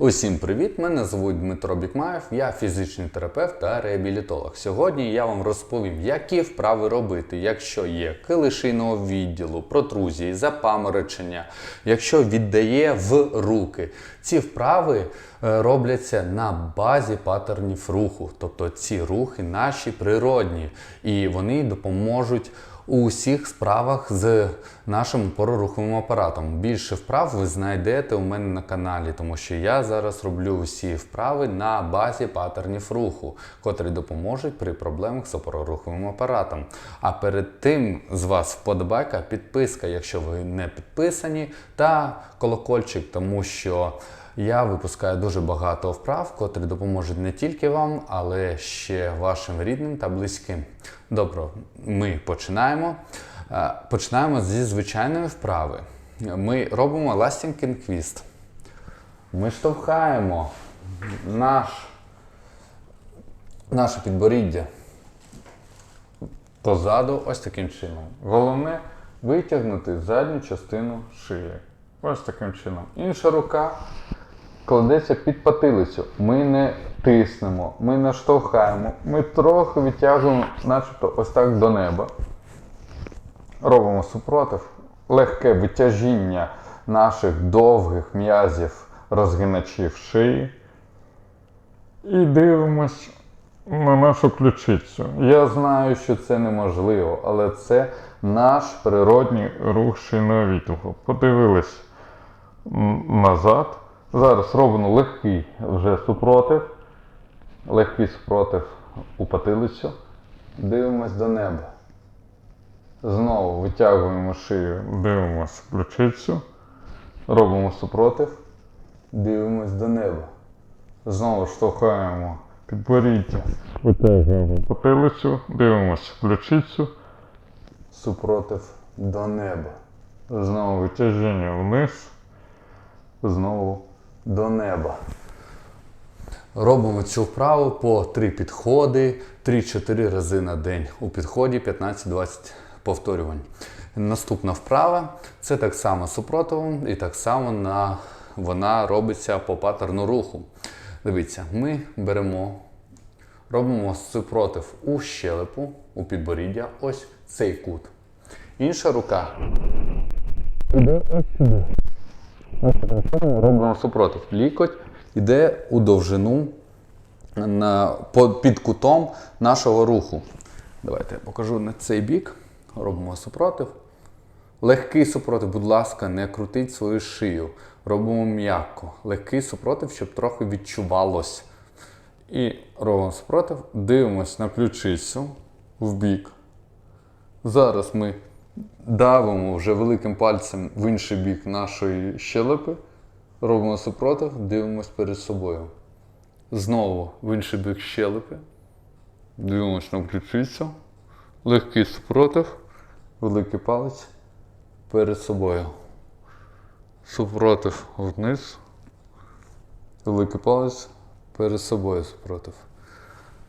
Усім привіт! Мене звуть Дмитро Бікмаєв, я фізичний терапевт та реабілітолог. Сьогодні я вам розповім, які вправи робити, якщо є килишийного відділу, протрузії, запаморочення, якщо віддає в руки. Ці вправи е, робляться на базі паттернів руху, тобто ці рухи наші природні, і вони допоможуть у усіх справах з нашим опороруховим апаратом. Більше вправ ви знайдете у мене на каналі, тому що я зараз роблю усі вправи на базі паттернів руху, котрі допоможуть при проблемах з опороруховим апаратом. А перед тим з вас вподобайка, підписка, якщо ви не підписані, та колокольчик, тому що. Я випускаю дуже багато вправ, котрі допоможуть не тільки вам, але ще вашим рідним та близьким. Добре, ми починаємо. Е, Починаємо зі звичайної вправи. Ми робимо Lasting Twist. Ми штовхаємо наш, наше підборіддя позаду ось таким чином. Головне витягнути задню частину шиї. Ось таким чином. Інша рука кладеться під потилицю. Ми не тиснемо, ми не штовхаємо, ми трохи відтягуємо, начебто ось так до неба. Робимо супротив, легке витяжіння наших довгих м'язів розгиначів шиї. І дивимось на нашу ключицю. Я знаю, що це неможливо, але це наш природній рух шийного відділу. Подивились назад. Зараз робимо легкий вже супротив. Легкий супротив у потилицю. Дивимось до неба. Знову витягуємо шию, дивимося ключицю. Робимо супротив. Дивимось до неба. Знову штовхаємо підборіддя. Витягуємо потилицю, дивимося ключицю. Супротив до неба. Знову витяжіння вниз. Знову до неба. Робимо цю вправу по 3 підходи, 3-4 рази на день. У підході 15-20 повторювань. Наступна вправа це так само супротивом і так само на, вона робиться по паттерну руху. Дивіться, ми беремо, робимо супротив у щелепу, у підборіддя, ось цей кут. Інша рука іде ось сюди. Робимо супротив. Лікоть йде у довжину на, під кутом нашого руху. Давайте я покажу на цей бік. Робимо супротив. Легкий супротив, будь ласка, не крутіть свою шию. Робимо м'яко. Легкий супротив, щоб трохи відчувалось. І робимо супротив. Дивимось на ключицю в бік. Зараз ми давимо вже великим пальцем в інший бік нашої щелепи. Робимо супротив, дивимось перед собою. Знову в інший бік щелепи. Дивимось на ключицю. Легкий супротив, великий палець перед собою. Супротив вниз. Великий палець перед собою супротив.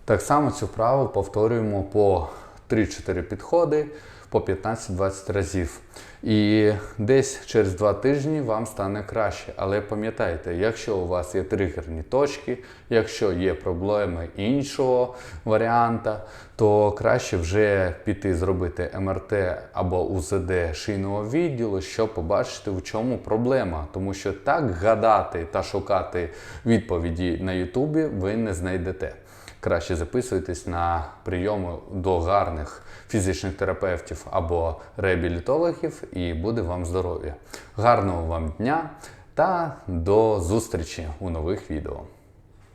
Так само цю вправу повторюємо по 3-4 підходи по 15-20 разів. І десь через 2 тижні вам стане краще. Але пам'ятайте, якщо у вас є тригерні точки, якщо є проблеми іншого варіанта, то краще вже піти зробити МРТ або УЗД шийного відділу, щоб побачити, в чому проблема. Тому що так гадати та шукати відповіді на Ютубі ви не знайдете краще записуйтесь на прийоми до гарних фізичних терапевтів або реабілітологів, і буде вам здоров'я. Гарного вам дня та до зустрічі у нових відео.